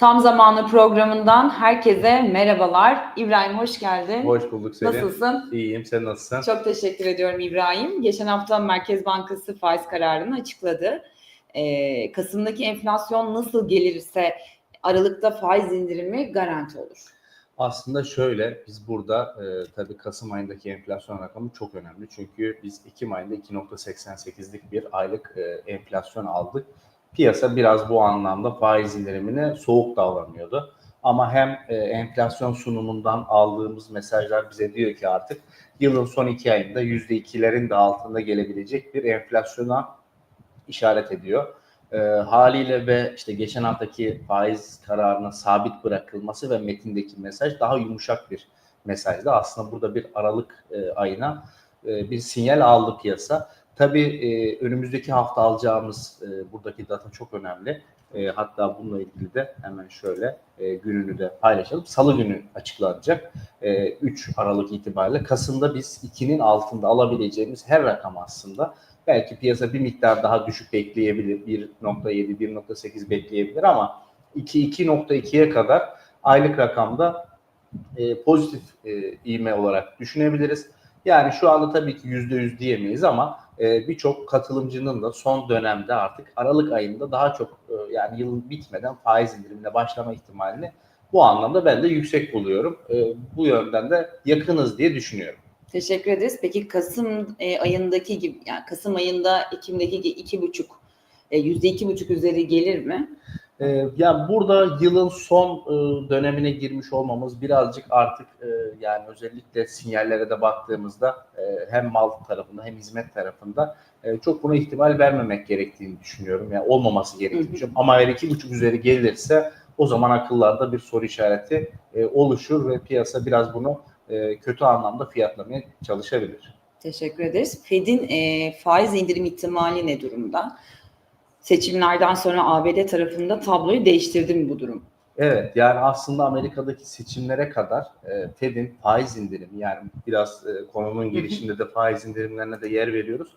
Tam zamanlı programından herkese merhabalar. İbrahim hoş geldin. Hoş bulduk Selin. Nasılsın? İyiyim, sen nasılsın? Çok teşekkür ediyorum İbrahim. Geçen hafta Merkez Bankası faiz kararını açıkladı. Ee, Kasım'daki enflasyon nasıl gelirse Aralık'ta faiz indirimi garanti olur. Aslında şöyle, biz burada e, tabii Kasım ayındaki enflasyon rakamı çok önemli. Çünkü biz Ekim ayında 2.88'lik bir aylık e, enflasyon aldık. Piyasa biraz bu anlamda faiz indirimine soğuk davranıyordu. Ama hem e, enflasyon sunumundan aldığımız mesajlar bize diyor ki artık yılın son iki ayında %2'lerin de altında gelebilecek bir enflasyona işaret ediyor. E, haliyle ve işte geçen haftaki faiz kararına sabit bırakılması ve metindeki mesaj daha yumuşak bir mesajdı. Aslında burada bir Aralık e, ayına e, bir sinyal aldı piyasa. Tabii e, önümüzdeki hafta alacağımız e, buradaki data çok önemli. E, hatta bununla ilgili de hemen şöyle e, gününü de paylaşalım. Salı günü açıklanacak. E, 3 Aralık itibariyle Kasım'da biz 2'nin altında alabileceğimiz her rakam aslında belki piyasa bir miktar daha düşük bekleyebilir. 1.7, 1.8 bekleyebilir ama 2, 2.2'ye kadar aylık rakamda e, pozitif e, ivme olarak düşünebiliriz. Yani şu anda tabii ki %100 diyemeyiz ama e, birçok katılımcının da son dönemde artık Aralık ayında daha çok e, yani yılın bitmeden faiz indirimine başlama ihtimalini bu anlamda ben de yüksek buluyorum. E, bu yönden de yakınız diye düşünüyorum. Teşekkür ederiz. Peki Kasım e, ayındaki gibi yani Kasım ayında Ekim'deki gibi iki buçuk e, yüzde iki buçuk üzeri gelir mi? Ee, yani burada yılın son e, dönemine girmiş olmamız birazcık artık e, yani özellikle sinyallere de baktığımızda e, hem mal tarafında hem hizmet tarafında e, çok buna ihtimal vermemek gerektiğini düşünüyorum. Yani olmaması gerektiğini düşünüyorum. Ama eğer iki buçuk üzeri gelirse o zaman akıllarda bir soru işareti e, oluşur ve piyasa biraz bunu e, kötü anlamda fiyatlamaya çalışabilir. Teşekkür ederiz. Fed'in e, faiz indirim ihtimali ne durumda? Seçimlerden sonra ABD tarafında tabloyu değiştirdi mi bu durum? Evet yani aslında Amerika'daki seçimlere kadar e, Fed'in faiz indirimi yani biraz e, konunun girişinde de faiz indirimlerine de yer veriyoruz.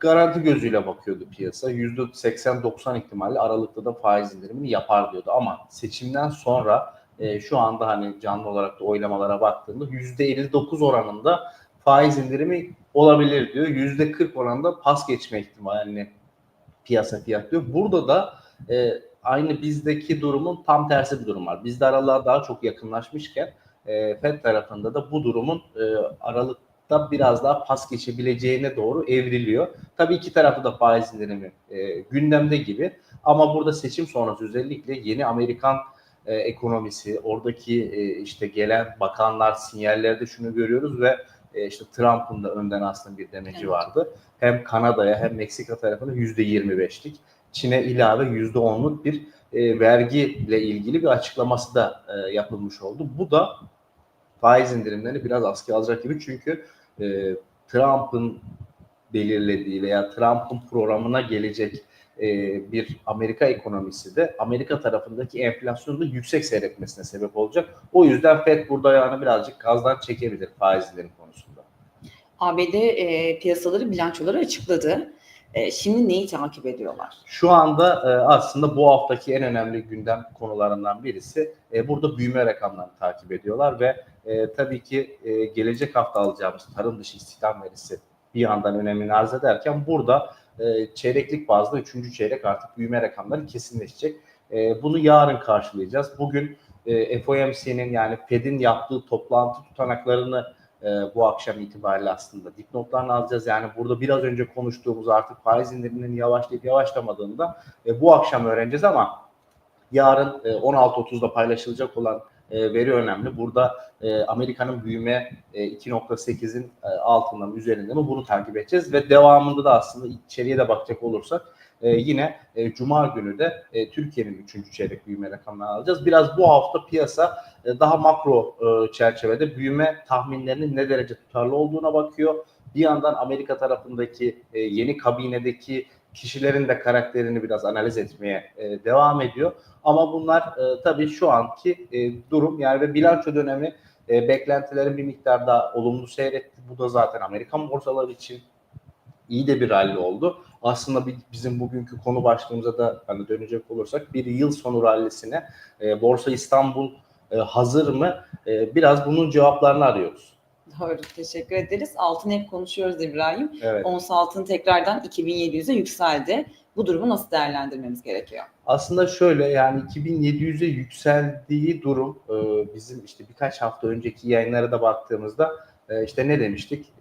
Garanti gözüyle bakıyordu piyasa. %80-90 ihtimalle Aralık'ta da faiz indirimini yapar diyordu. Ama seçimden sonra e, şu anda hani canlı olarak da oylamalara baktığında %59 oranında faiz indirimi olabilir diyor. %40 oranında pas geçme ihtimalini piyasa fiyatlıyor. Burada da e, aynı bizdeki durumun tam tersi bir durum var. Bizde aralığa daha çok yakınlaşmışken e, FED tarafında da bu durumun e, aralıkta biraz daha pas geçebileceğine doğru evriliyor. Tabii iki tarafı da faiz indirimi e, gündemde gibi ama burada seçim sonrası özellikle yeni Amerikan e, ekonomisi, oradaki e, işte gelen bakanlar sinyallerde şunu görüyoruz ve e, işte Trump'ın da önden aslında bir demeci Evet. vardı. Hem Kanada'ya hem Meksika tarafına yüzde 25'lik, Çin'e ilave yüzde 10'luk bir e, vergiyle ilgili bir açıklaması da e, yapılmış oldu. Bu da faiz indirimlerini biraz askıya alacak gibi çünkü e, Trump'ın belirlediği veya Trump'ın programına gelecek e, bir Amerika ekonomisi de Amerika tarafındaki enflasyonun da yüksek seyretmesine sebep olacak. O yüzden FED burada ayağını birazcık gazdan çekebilir faizlerin konusunda. ABD e, piyasaları bilançoları açıkladı. E, şimdi neyi takip ediyorlar? Şu anda e, aslında bu haftaki en önemli gündem konularından birisi e, burada büyüme rakamlarını takip ediyorlar ve e, tabii ki e, gelecek hafta alacağımız tarım dışı istihdam verisi bir yandan önemini arz ederken burada e, çeyreklik bazda üçüncü çeyrek artık büyüme rakamları kesinleşecek. E, bunu yarın karşılayacağız. Bugün e, FOMC'nin yani Fed'in yaptığı toplantı tutanaklarını bu akşam itibariyle aslında dipnotlarını alacağız. Yani burada biraz önce konuştuğumuz artık faiz indiriminin yavaşlayıp yavaşlamadığını da e, bu akşam öğreneceğiz ama yarın e, 16.30'da paylaşılacak olan e, veri önemli. Burada e, Amerika'nın büyüme e, 2.8'in e, altında mı üzerinde mi bunu takip edeceğiz ve devamında da aslında içeriye de bakacak olursak e, yine e, Cuma günü de e, Türkiye'nin 3. çeyrek büyüme rakamlarını alacağız. Biraz bu hafta piyasa e, daha makro e, çerçevede büyüme tahminlerinin ne derece tutarlı olduğuna bakıyor. Bir yandan Amerika tarafındaki e, yeni kabinedeki kişilerin de karakterini biraz analiz etmeye e, devam ediyor. Ama bunlar e, tabii şu anki e, durum yani ve bilanço dönemi e, beklentilerin bir miktar daha olumlu seyretti. Bu da zaten Amerikan borsaları için iyi de bir rally oldu. Aslında bizim bugünkü konu başlığımıza da hani dönecek olursak bir yıl sonu rallisine e, Borsa İstanbul e, hazır mı? E, biraz bunun cevaplarını arıyoruz. Doğru, teşekkür ederiz. Altın hep konuşuyoruz İbrahim. Evet. Ons altın tekrardan 2700'e yükseldi. Bu durumu nasıl değerlendirmemiz gerekiyor? Aslında şöyle yani 2700'e yükseldiği durum e, bizim işte birkaç hafta önceki yayınlara da baktığımızda e, işte ne demiştik?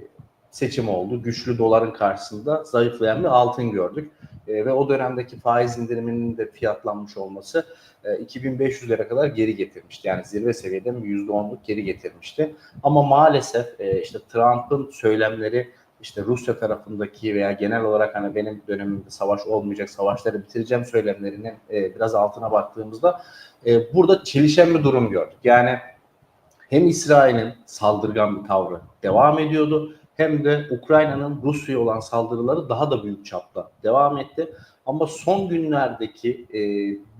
Seçim oldu. Güçlü doların karşısında zayıflayan bir altın gördük. E, ve o dönemdeki faiz indiriminin de fiyatlanmış olması e, 2500'lere kadar geri getirmişti. Yani zirve seviyeden %10'luk geri getirmişti. Ama maalesef e, işte Trump'ın söylemleri işte Rusya tarafındaki veya genel olarak hani benim dönemimde savaş olmayacak, savaşları bitireceğim söylemlerinin e, biraz altına baktığımızda e, burada çelişen bir durum gördük. Yani hem İsrail'in saldırgan bir tavrı devam ediyordu hem de Ukrayna'nın Rusya'ya olan saldırıları daha da büyük çapta devam etti. Ama son günlerdeki e,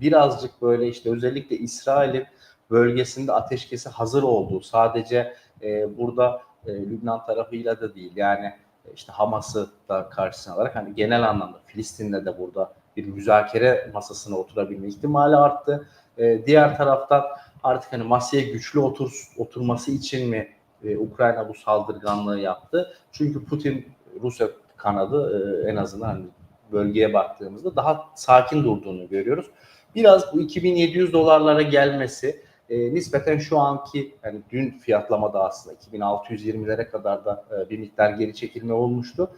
birazcık böyle işte özellikle İsrail'in bölgesinde ateşkesi hazır olduğu sadece e, burada e, Lübnan tarafıyla da değil yani işte Hamas'ı da karşısına alarak hani genel anlamda Filistin'le de burada bir müzakere masasına oturabilme ihtimali arttı. E, diğer taraftan artık hani masaya güçlü otur, oturması için mi e, Ukrayna bu saldırganlığı yaptı? Çünkü Putin Rusya kanadı e, en azından hani bölgeye baktığımızda daha sakin durduğunu görüyoruz. Biraz bu 2700 dolarlara gelmesi e, nispeten şu anki yani dün fiyatlamada aslında 2620'lere kadar da e, bir miktar geri çekilme olmuştu.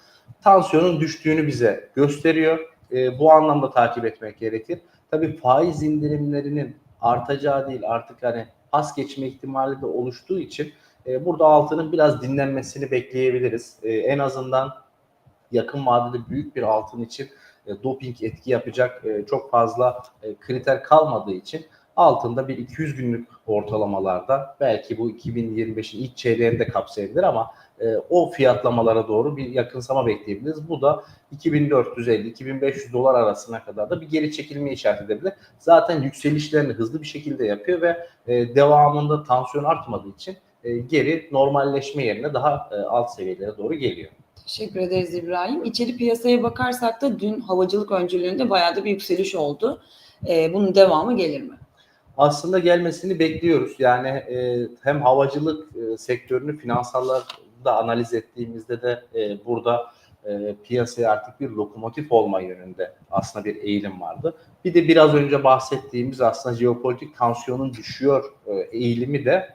Tansiyonun düştüğünü bize gösteriyor. E, bu anlamda takip etmek gerekir. Tabii faiz indirimlerinin artacağı değil artık hani pas geçme ihtimali de oluştuğu için e, burada altının biraz dinlenmesini bekleyebiliriz. E, en azından yakın vadede büyük bir altın için e, doping etki yapacak çok fazla kriter kalmadığı için altında bir 200 günlük ortalamalarda belki bu 2025'in ilk çeyreğini de kapsayabilir ama o fiyatlamalara doğru bir yakınsama bekleyebiliriz. Bu da 2450-2500 dolar arasına kadar da bir geri çekilme işaret edebilir. Zaten yükselişlerini hızlı bir şekilde yapıyor ve devamında tansiyon artmadığı için e, geri normalleşme yerine daha e, alt seviyelere doğru geliyor. Teşekkür ederiz İbrahim. İçeri piyasaya bakarsak da dün havacılık öncülüğünde bayağı da bir yükseliş oldu. Ee, bunun devamı gelir mi? Aslında gelmesini bekliyoruz. Yani e, hem havacılık e, sektörünü finansallarda analiz ettiğimizde de e, burada e, piyasaya artık bir lokomotif olma yönünde aslında bir eğilim vardı. Bir de biraz önce bahsettiğimiz aslında jeopolitik tansiyonun düşüyor e, eğilimi de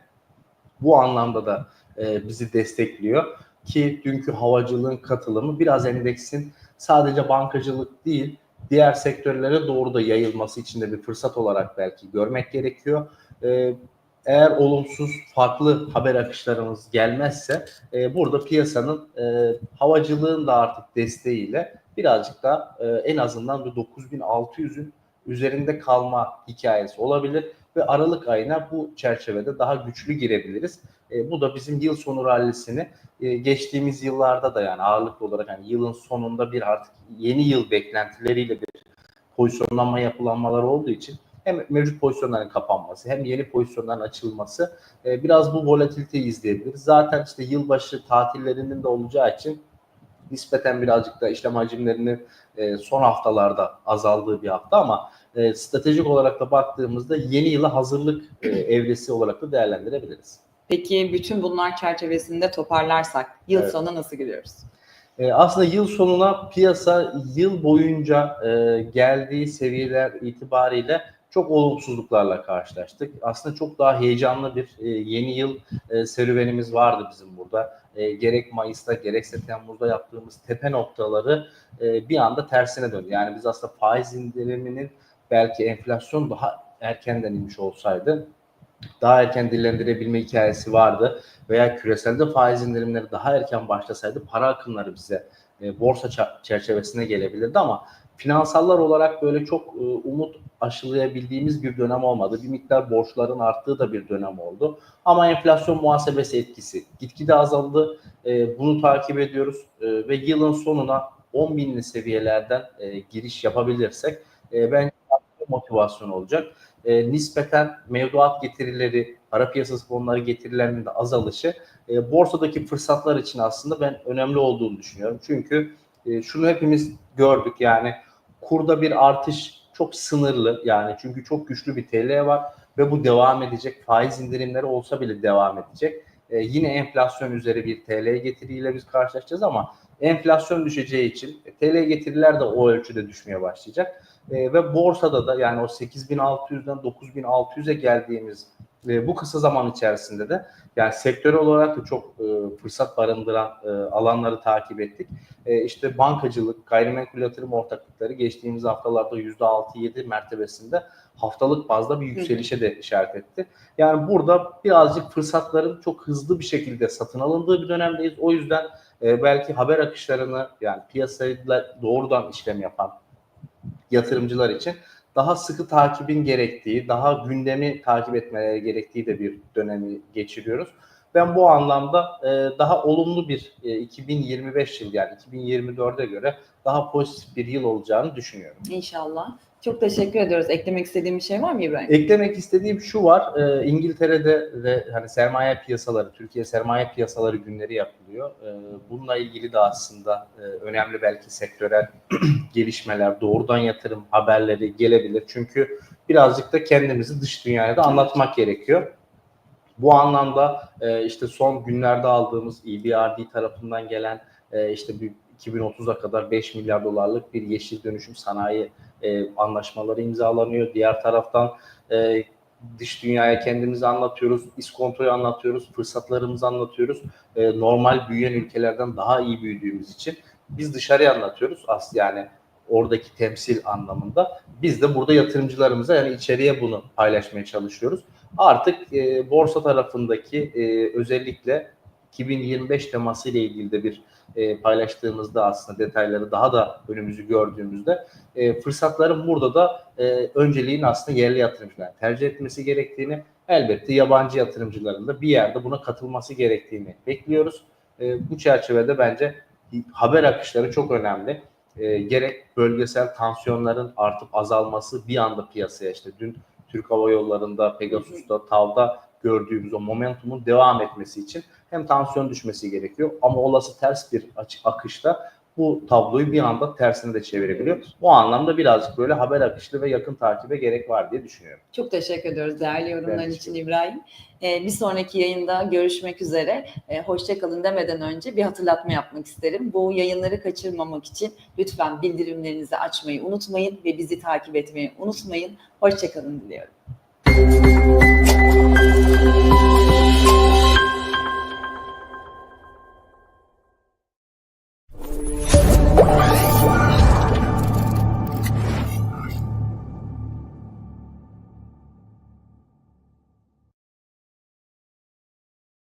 bu anlamda da e, bizi destekliyor. Ki dünkü havacılığın katılımı biraz endeksin. Sadece bankacılık değil diğer sektörlere doğru da yayılması için de bir fırsat olarak belki görmek gerekiyor. Ee, eğer olumsuz farklı haber akışlarımız gelmezse e, burada piyasanın e, havacılığın da artık desteğiyle birazcık da e, en azından bir 9600'ün üzerinde kalma hikayesi olabilir ve Aralık ayına bu çerçevede daha güçlü girebiliriz. E, bu da bizim yıl sonu rallisini e, geçtiğimiz yıllarda da yani ağırlıklı olarak yani yılın sonunda bir artık yeni yıl beklentileriyle bir pozisyonlanma yapılanmaları olduğu için hem mevcut pozisyonların kapanması hem yeni pozisyonların açılması e, biraz bu volatiliteyi izleyebiliriz. Zaten işte yılbaşı tatillerinin de olacağı için nispeten birazcık da işlem hacimlerinin e, son haftalarda azaldığı bir hafta ama e, stratejik olarak da baktığımızda yeni yıla hazırlık e, evresi olarak da değerlendirebiliriz. Peki bütün bunlar çerçevesinde toparlarsak yıl Evet. sonuna nasıl gidiyoruz? E, aslında yıl sonuna piyasa yıl boyunca e, geldiği seviyeler itibariyle çok olumsuzluklarla karşılaştık. Aslında çok daha heyecanlı bir e, yeni yıl e, serüvenimiz vardı bizim burada. E, gerek Mayıs'ta gerekse Temmuz'da yaptığımız tepe noktaları e, bir anda tersine döndü. Yani biz aslında faiz indiriminin belki enflasyon daha erkenden inmiş olsaydı daha erken dillendirebilme hikayesi vardı veya küreselde faiz indirimleri daha erken başlasaydı para akımları bize e, borsa çerçevesine gelebilirdi ama finansallar olarak böyle çok e, umut aşılayabildiğimiz bir dönem olmadı. Bir miktar borçların arttığı da bir dönem oldu. Ama enflasyon muhasebesi etkisi gitgide azaldı. E, bunu takip ediyoruz E, ve yılın sonuna 10 binli seviyelerden e, giriş yapabilirsek e, motivasyon olacak e, nispeten mevduat getirileri, para piyasası fonları getirilerinin de azalışı e, borsadaki fırsatlar için aslında ben önemli olduğunu düşünüyorum. Çünkü e, şunu hepimiz gördük yani kurda bir artış çok sınırlı yani çünkü çok güçlü bir TL var ve bu devam edecek. Faiz indirimleri olsa bile devam edecek. E, yine enflasyon üzeri bir TL getiriyle biz karşılaşacağız ama enflasyon düşeceği için e, TL getiriler de o ölçüde düşmeye başlayacak. E, ve borsada da yani o 8600'den 9600'e geldiğimiz e, bu kısa zaman içerisinde de yani sektörel olarak da çok e, fırsat barındıran e, alanları takip ettik. E, işte bankacılık, gayrimenkul yatırım ortaklıkları geçtiğimiz haftalarda %6-7 mertebesinde haftalık bazda bir yükselişe de işaret etti. Yani burada birazcık fırsatların çok hızlı bir şekilde satın alındığı bir dönemdeyiz. O yüzden e, belki haber akışlarını yani piyasayla doğrudan işlem yapan yatırımcılar için daha sıkı takibin gerektiği, daha gündemi takip etmeleri gerektiği de bir dönemi geçiriyoruz. Ben bu anlamda e, daha olumlu bir e, 2025 yıl yani 2024'e göre daha pozitif bir yıl olacağını düşünüyorum. İnşallah. Çok teşekkür ediyoruz. Eklemek istediğim bir şey var mı İbrahim? Eklemek istediğim şu var. E, İngiltere'de de hani sermaye piyasaları, Türkiye sermaye piyasaları günleri yapılıyor. E, bununla ilgili de aslında e, önemli belki sektörel gelişmeler, doğrudan yatırım haberleri gelebilir. Çünkü birazcık da kendimizi dış dünyaya da anlatmak gerekiyor. Bu anlamda e, işte son günlerde aldığımız EBRD tarafından gelen e, işte bir 2030'a kadar 5 milyar dolarlık bir yeşil dönüşüm sanayi e, anlaşmaları imzalanıyor. Diğer taraftan e, dış dünyaya kendimizi anlatıyoruz, iskontoyu anlatıyoruz, fırsatlarımızı anlatıyoruz. E, normal büyüyen ülkelerden daha iyi büyüdüğümüz için biz dışarıya anlatıyoruz. As yani oradaki temsil anlamında. Biz de burada yatırımcılarımıza yani içeriye bunu paylaşmaya çalışıyoruz. Artık e, borsa tarafındaki e, özellikle 2025 teması ile ilgili de bir e, paylaştığımızda aslında detayları daha da önümüzü gördüğümüzde e, fırsatların burada da e, önceliğin aslında yerli yatırımcılar tercih etmesi gerektiğini elbette yabancı yatırımcıların da bir yerde buna katılması gerektiğini bekliyoruz. E, bu çerçevede bence haber akışları çok önemli. E, gerek bölgesel tansiyonların artıp azalması bir anda piyasaya işte dün Türk Hava Yolları'nda, Pegasus'ta, TAV'da gördüğümüz o momentumun devam etmesi için hem tansiyon düşmesi gerekiyor ama olası ters bir açık akışta bu tabloyu bir anda tersine de çevirebiliyor. Bu anlamda birazcık böyle haber akışlı ve yakın takibe gerek var diye düşünüyorum. Çok teşekkür ediyoruz değerli yorumların Ben için İbrahim. Ee, bir sonraki yayında görüşmek üzere. Ee, Hoşçakalın demeden önce bir hatırlatma yapmak isterim. Bu yayınları kaçırmamak için lütfen bildirimlerinizi açmayı unutmayın ve bizi takip etmeyi unutmayın. Hoşçakalın diliyorum.